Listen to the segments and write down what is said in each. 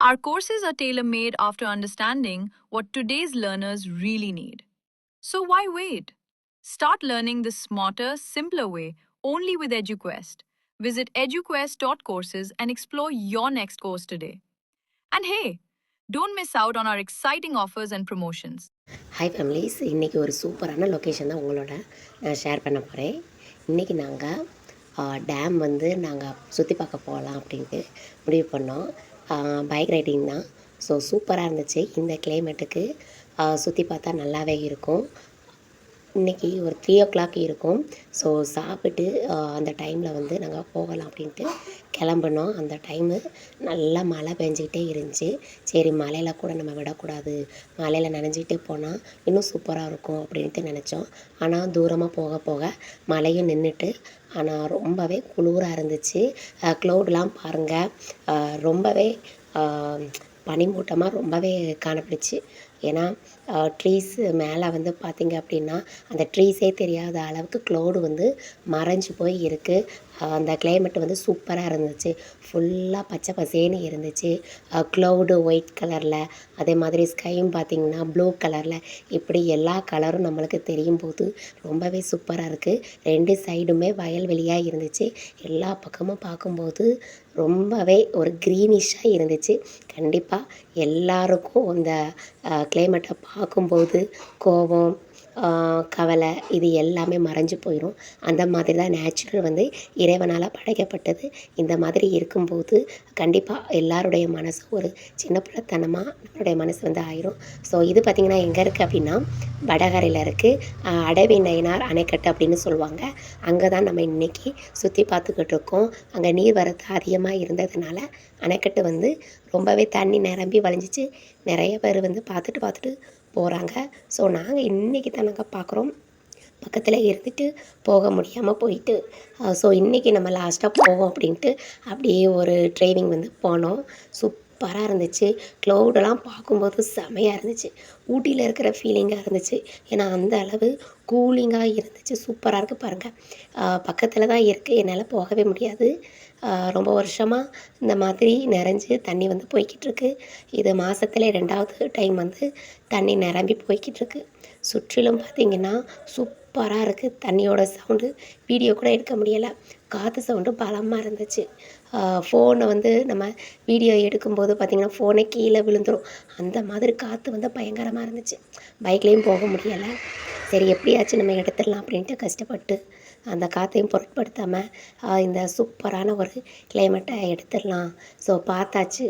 Our courses are tailor made after understanding what today's learners really need. So why wait? Start learning the smarter, simpler way only with EduQuest. Visit eduquest.courses and explore your next course today. And hey, don't miss out on our exciting offers and promotions. Hi families இன்றைக்கி ஒரு சூப்பரான location தான் உங்களோட நான் share பண்ண போகிறேன் இன்றைக்கி நாங்கள் டேம் வந்து நாங்கள் சுற்றி பார்க்க போகலாம் அப்படின்ட்டு முடிவு பண்ணோம் பைக் ரைடிங் தான். ஸோ சூப்பராக இருந்துச்சு. இந்த கிளைமேட்டுக்கு சுற்றி பார்த்தா நல்லாவே இருக்கும். இன்றைக்கி ஒரு த்ரீ ஓ கிளாக் இருக்கும். ஸோ சாப்பிட்டு அந்த டைமில் வந்து நாங்கள் போகலாம் அப்படின்ட்டு கிளம்புனோம். அந்த டைமு நல்லா மழை பெஞ்சிக்கிட்டே இருந்துச்சு. சரி மழையில் கூட நம்ம விடக்கூடாது. மழையில் நனைஞ்சிக்கிட்டே போனால் இன்னும் சூப்பராக இருக்கும் அப்படின்ட்டு நினச்சோம். ஆனால் தூரமாக போக போக மழையும் நின்றுட்டு ஆனால் ரொம்பவே குளிராக இருந்துச்சு. க்ளவுட்லாம் பாருங்கள் ரொம்பவே பனிமூட்டமாக ரொம்பவே காணப்பட்டுச்சு. ஏன்னா ட்ரீஸ் மேலே வந்து பார்த்திங்க அப்படின்னா அந்த ட்ரீஸே தெரியாத அளவுக்கு க்ளவுடு வந்து மறைஞ்சு போய் இருக்குது அந்த கிளைமேட் வந்து சூப்பராக இருந்துச்சு. ஃபுல்லாக பச்சை பசேன்னு இருந்துச்சு. க்ளவுடு ஒயிட் கலரில் அதே மாதிரி ஸ்கையும் பார்த்திங்கன்னா ப்ளூ கலரில் இப்படி எல்லா கலரும் நம்மளுக்கு தெரியும் போது ரொம்பவே சூப்பராக இருக்குது ரெண்டு சைடுமே வயல்வெளியாக இருந்துச்சு. எல்லா பக்கமும் பார்க்கும்போது ரொம்பவே ஒரு க்ரீனிஷாக இருந்துச்சு. கண்டிப்பாக எல்லாருக்கும் இந்த கிளைமேட்டை பார்க்கும்போது கோபம் கவலை இது எல்லாமே மறைஞ்சு போயிடும் அந்த மாதிரி தான் நேச்சுரல் வந்து இறைவனால் படைக்கப்பட்டது. இந்த மாதிரி இருக்கும்போது கண்டிப்பாக எல்லாருடைய மனசும் ஒரு சின்ன பிள்ளைத்தனமாக நம்மளுடைய மனசு வந்து ஆயிரும். ஸோ இது பார்த்திங்கன்னா எங்கே இருக்குது அப்படின்னா வடகரையில் இருக்குது அடவி நயினார் அணைக்கட்டு அப்படின்னு சொல்லுவாங்க. அங்கே தான் நம்ம இன்றைக்கி சுற்றி பார்த்துக்கிட்டு இருக்கோம். அங்கே நீர் வரத்து அதிகமாக இருந்ததுனால அணைக்கட்டு வந்து ரொம்பவே தண்ணி நிரம்பி வழிஞ்சிச்சு. நிறைய பேர் வந்து பார்த்துட்டு பார்த்துட்டு போகிறாங்க ஸோ நாங்கள் இன்றைக்கி தானங்க பார்க்குறோம் பக்கத்தில் இருந்துட்டு போக முடியாமல் போயிட்டு ஸோ இன்றைக்கி நம்ம லாஸ்ட்டாக போவோம் அப்படின்ட்டு அப்படியே ஒரு ட்ரைவிங் வந்து போனோம். சூப்பராக இருந்துச்சு. க்ளவுடெல்லாம் பார்க்கும்போது செமையாக இருந்துச்சு. ஊட்டியில் இருக்கிற ஃபீலிங்காக இருந்துச்சு. ஏன்னா அந்த அளவு கூலிங்காக இருந்துச்சு. சூப்பராக இருக்குது பாருங்கள் பக்கத்தில் தான் இருக்குது என்னால் போகவே முடியாது. ரொம்ப வருஷமாக இந்த மாதிரி நிறைஞ்சு தண்ணி வந்து போய்கிட்டுருக்கு. இது மாதத்துல ரெண்டாவது டைம் வந்து தண்ணி நிரம்பி போய்கிட்டுருக்கு. சுற்றிலும் பார்த்திங்கன்னா சூப்பராக இருக்குது தண்ணியோட சவுண்டு வீடியோ கூட எடுக்க முடியலை. காற்று சவுண்டு பலமாக இருந்துச்சு. ஃபோனை வந்து நம்ம வீடியோ எடுக்கும்போது பார்த்திங்கன்னா ஃபோனே கீழே விழுந்துடும் அந்த மாதிரி காற்று வந்து பயங்கரமாக இருந்துச்சு. பைக்லேயும் போக முடியலை. சரி எப்படியாச்சும் நம்ம எடுத்துடலாம் அப்படின்ட்டு கஷ்டப்பட்டு அந்த காற்றையும் பொருட்படுத்தாமல் இந்த சூப்பரான ஒரு கிளைமேட்டை எடுத்துடலாம். ஸோ பார்த்தாச்சு.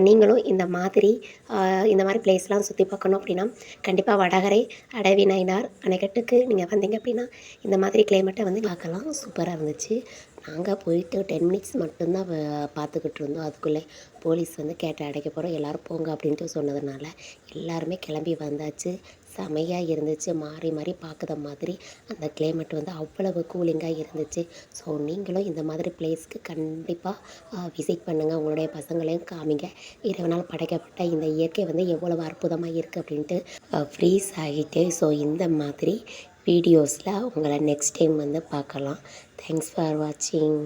நீங்களும் இந்த மாதிரி இந்த மாதிரி பிளேஸ்லாம் சுற்றி பார்க்கணும் அப்படின்னா கண்டிப்பாக வடகரை அடவி நயினார் அணைக்கட்டுக்கு நீங்கள் வந்தீங்க அப்படின்னா இந்த மாதிரி கிளைமேட்டை வந்து பார்க்கலாம். சூப்பராக இருந்துச்சு. நாங்கள் போயிட்டு டென் மினிட்ஸ் மட்டும்தான் வ- பார்த்துக்கிட்டு இருந்தோம். அதுக்குள்ளே போலீஸ் வந்து கேட்டு அடைக்க போகிறோம் எல்லோரும் போங்க அப்படின்ட்டு சொன்னதுனால எல்லாருமே கிளம்பி வந்தாச்சு. செமையாக இருந்துச்சு. மாறி மாறி பார்க்குற மாதிரி அந்த கிளைமேட் வந்து அவ்வளவு கூலிங்காக இருந்துச்சு. ஸோ நீங்களும் இந்த மாதிரி பிளேஸ்க்கு கண்டிப்பாக விசிட் பண்ணுங்கள் உங்களுடைய பசங்களையும் காமிங்க. இறைவனால் படைக்கப்பட்ட இந்த இயற்கை வந்து எவ்வளவு அற்புதமாக இருக்குது அப்படின்ட்டு ஃப்ரீஸ் ஆகிட்டு ஸோ இந்த மாதிரி வீடியோஸில் உங்களை நெக்ஸ்ட் டைம் வந்து பார்க்கலாம். தேங்க்ஸ் ஃபார் வாட்சிங்